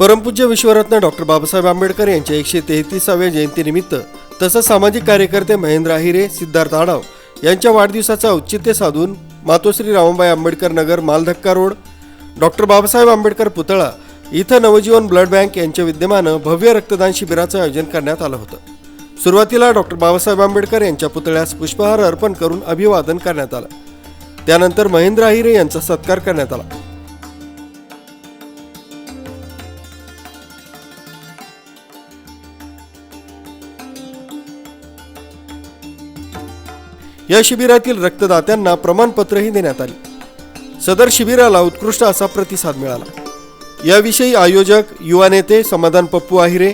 परमपूज्य विश्वरत्न डॉक्टर बाबासाहेब आंबेडकर यांच्या एकशे तेहतीसाव्या जयंतीनिमित्त तसंच सामाजिक कार्यकर्ते महेंद्र आहिरे सिद्धार्थ आडाव यांच्या वाढदिवसाचं औचित्य साधून मातोश्री रामबाई आंबेडकर नगर मालधक्का रोड डॉक्टर बाबासाहेब आंबेडकर पुतळा इथं नवजीवन ब्लड बँक यांच्या विद्यमानं भव्य रक्तदान शिबिराचं आयोजन करण्यात आलं होतं. सुरुवातीला डॉक्टर बाबासाहेब आंबेडकर यांच्या पुतळ्यास पुष्पहार अर्पण करून अभिवादन करण्यात आलं. त्यानंतर महेंद्र आहिरे यांचा सत्कार करण्यात आला. या शिबिरातील रक्तदात्यांना प्रमाणपत्रही देण्यात आली. सदर शिबिराला उत्कृष्ट असा प्रतिसाद मिळाला. याविषयी आयोजक युवा नेते समाधान पप्पू आहिरे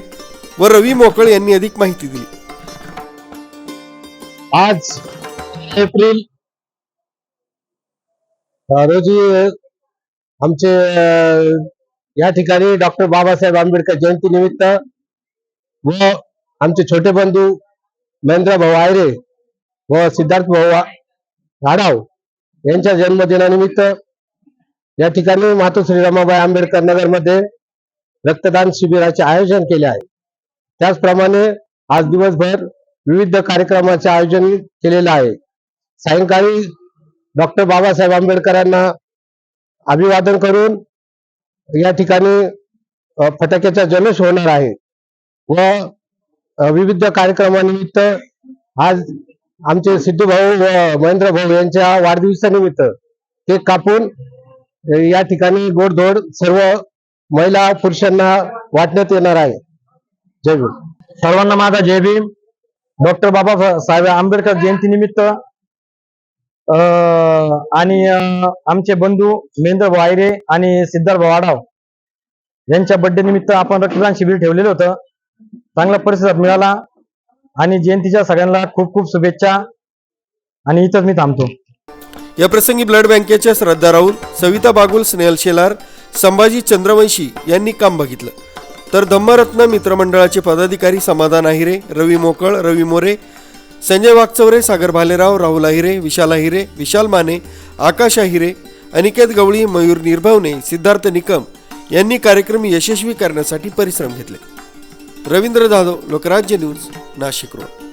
व रवी मोकळ यांनी अधिक माहिती दिली. आज एप्रिल रोजी आमचे या ठिकाणी डॉक्टर बाबासाहेब आंबेडकर जयंती निमित्त व आमचे छोटे बंधू महेंद्र भाऊ आयरे व सिद्धार्थ भाऊ आ- आढाव यांच्या जन्मदिनानिमित्त या ठिकाणी मातोश्री रमाबाई आंबेडकर नगरमध्ये रक्तदान शिबिराचे आयोजन केले आहे. त्याचप्रमाणे आज दिवसभर विविध कार्यक्रमाचे आयोजन केलेलं आहे. सायंकाळी डॉक्टर बाबासाहेब आंबेडकरांना अभिवादन करून या ठिकाणी फटाक्याचा जल्लोष होणार आहे. व विविध कार्यक्रमानिमित्त आज आमचे सिद्धू भाऊ व महेंद्र भाऊ यांच्या वाढदिवसानिमित्त केक कापून या ठिकाणी गोडधोड सर्व महिला पुरुषांना वाटण्यात येणार आहे. जय भीम. सर्वांना माझा जय भीम. डॉक्टर बाबासाहेब आंबेडकर जयंती निमित्त आणि आमचे बंधू महेंद्र वायरे आणि सिद्धार्थ वाडाव यांच्या बड्डे निमित्त आपण रक्तदान शिबिर ठेवलेलं होतं. चांगला परिसर मिळाला. आणि जयंतीच्या सगळ्यांना खूप खूप शुभेच्छा. आणि इथंच मी थांबतो. या प्रसंगी ब्लड बँकेच्या श्रद्धा राऊत सविता बागुल स्नेहल शेलार संभाजी चंद्रवंशी यांनी काम बघितलं. तर धम्मरत्न मित्रमंडळाचे पदाधिकारी समाधान आहिरे रवी मोकळ रवी मोरे संजय वागचौरे सागर भालेराव राहुल आहिरे विशाल आहिरे विशाल माने आकाश आहिरे अनिकेत गवळी मयूर निर्भवने सिद्धार्थ निकम यांनी कार्यक्रम यशस्वी करण्यासाठी परिश्रम घेतले. रवींद्र जाधव लोकराज्य न्यूज. नाशिक रोड